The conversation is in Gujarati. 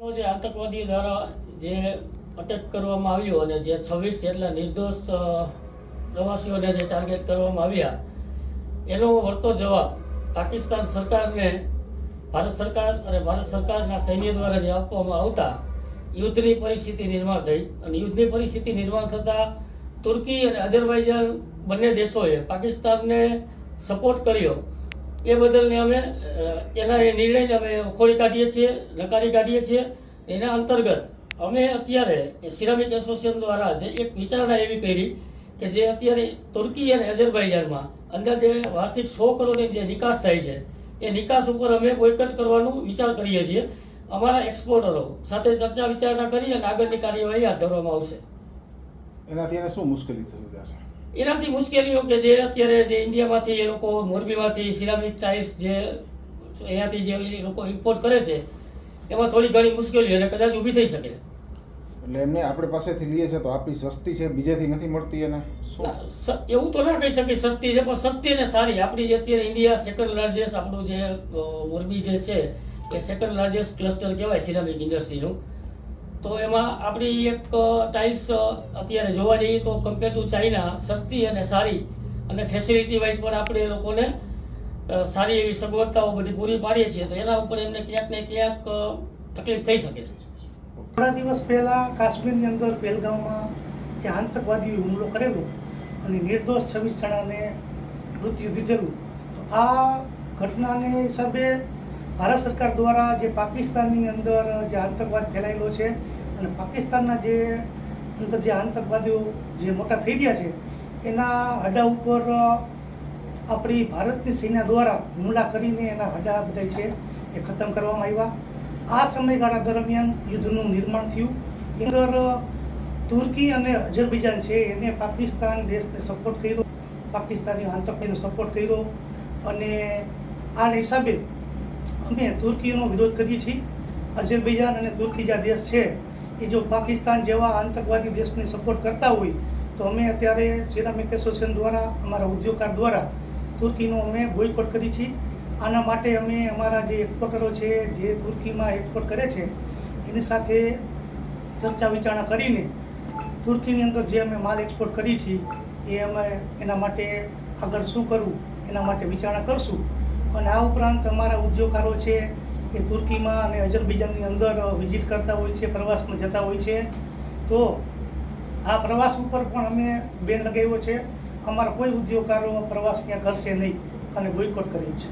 જે આતંકવાદી દ્વારા જે અટેક કરવામાં આવ્યો અને જે છવ્વીસ જેટલા નિર્દોષ પ્રવાસીઓને જે ટાર્ગેટ કરવામાં આવ્યા, એનો વળતો જવાબ પાકિસ્તાન સરકારને, ભારત સરકાર અને ભારત સરકારના સૈન્ય દ્વારા જે આપવામાં આવતા યુદ્ધની પરિસ્થિતિ નિર્માણ થઈ અને યુદ્ધની પરિસ્થિતિ નિર્માણ થતાં તુર્કી અને અઝરબાઈજાન બંને દેશોએ પાકિસ્તાનને સપોર્ટ કર્યો. એ બદલને અમે એના એ નિર્ણયને અમે ખોલી કાઢીએ છીએ, નકારી કાઢીએ છીએ. એના અંતર્ગત અમે અત્યારે સિરામિક એસોસિએશન દ્વારા જે એક વિચારણા એવી કરી કે જે અત્યારે તુર્કી અને અઝરબાઈજાનમાં અંદાજે વાર્ષિક સો કરોડની જે નિકાસ થાય છે, એ નિકાસ ઉપર અમે બોયકટ કરવાનું વિચાર કરીએ છીએ. અમારા એક્સપોર્ટરો સાથે ચર્ચા વિચારણા કરી અને આગળની કાર્યવાહી હાથ ધરવામાં આવશે. એનાથી એને શું મુશ્કેલી થશે એનાથી મુશ્કેલીઓ કે જે અત્યારે જે ઇન્ડિયામાંથી એ લોકો મોરબીમાંથી સિરામિક ટાઇલ્સ જે અહીંયાથી જે એ લોકો ઇમ્પોર્ટ કરે છે એમાં થોડી ઘણી મુશ્કેલીઓ અને કદાચ ઊભી થઈ શકે. એટલે એમને આપણી પાસેથી લઈએ છે તો આપણી સસ્તી છે બીજેથી નથી મળતી એને. શું? ના, સ- એવું તો ના કહી શકે સસ્તી છે પણ સસ્તી અને સારી. આપણી જે અત્યારે ઇન્ડિયા સેકન્ડ લાર્જેસ્ટ આપણું જે મોરબી જે છે એ સેકન્ડ લાર્જેસ્ટ ક્લસ્ટર કહેવાય સિરામિક ઇન્ડસ્ટ્રીનું તો એમાં આપણી એક ટાઇલ્સ અત્યારે જોવા જઈએ તો કમ્પેર ટુ ચાઇના સસ્તી અને સારી. અને ફેસિલિટી વાઇઝ પણ આપણે લોકોને સારી એવી સગવડતાઓ બધી પૂરી પાડીએ છીએ. તો એના ઉપર એમને ક્યાંક ને ક્યાંક તકલીફ થઈ શકે થોડા દિવસ પહેલાં કાશ્મીરની અંદર પહેલગામમાં જે આતંકવાદીઓ હુમલો કરેલો અને નિર્દોષ છવ્વીસ જણાને મૃત્યુ દીધેલું, તો આ ઘટનાને હિસાબે ભારત સરકાર દ્વારા જે પાકિસ્તાનની અંદર જે આતંકવાદ ફેલાયેલો છે અને પાકિસ્તાનના જે અંદર જે આતંકવાદીઓ જે મોટા થઈ ગયા છે, એના હડા ઉપર આપણી ભારતની સેના દ્વારા હુમલા કરીને એના હડા બધા છે એ ખતમ કરવામાં આવ્યા. આ સમયગાળા દરમિયાન યુદ્ધનું નિર્માણ થયું. અંદર તુર્કી અને અજરબૈજાન છે એને પાકિસ્તાન દેશને સપોર્ટ કર્યો. પાકિસ્તાની આતંકવાદીનો સપોર્ટ કર્યો. અને આ હિસાબે અમે તુર્કીનો વિરોધ કરીએ છીએ. અઝરબૈજાન અને તુર્કી જે દેશ છે, એ જો પાકિસ્તાન જેવા આતંકવાદી દેશને સપોર્ટ કરતા હોય, તો અમે અત્યારે સિરામિક એસોસિએશન દ્વારા, અમારા ઉદ્યોગકાર દ્વારા તુર્કીનો અમે બોયકોટ કરી છીએ. આના માટે અમે અમારા જે એક્સપોર્ટરો છે, જે તુર્કીમાં એક્સપોર્ટ કરે છે, એની સાથે ચર્ચા વિચારણા કરીને તુર્કીની અંદર જે અમે માલ એક્સપોર્ટ કરી છીએ, એ અમે એના માટે આગળ શું કરવું, એના માટે વિચારણા કરશું. અને આ ઉપરાંત અમારા ઉદ્યોગકારો છે એ તુર્કીમાં અને અઝરબૈજાનની અંદર વિઝિટ કરતા હોય છે, પ્રવાસમાં જતા હોય છે. તો આ પ્રવાસ ઉપર પણ અમે બેન લગાવ્યો છે. અમારા કોઈ ઉદ્યોગકારો પ્રવાસ ત્યાં કરશે નહીં અને બોયકોટ કર્યું છે.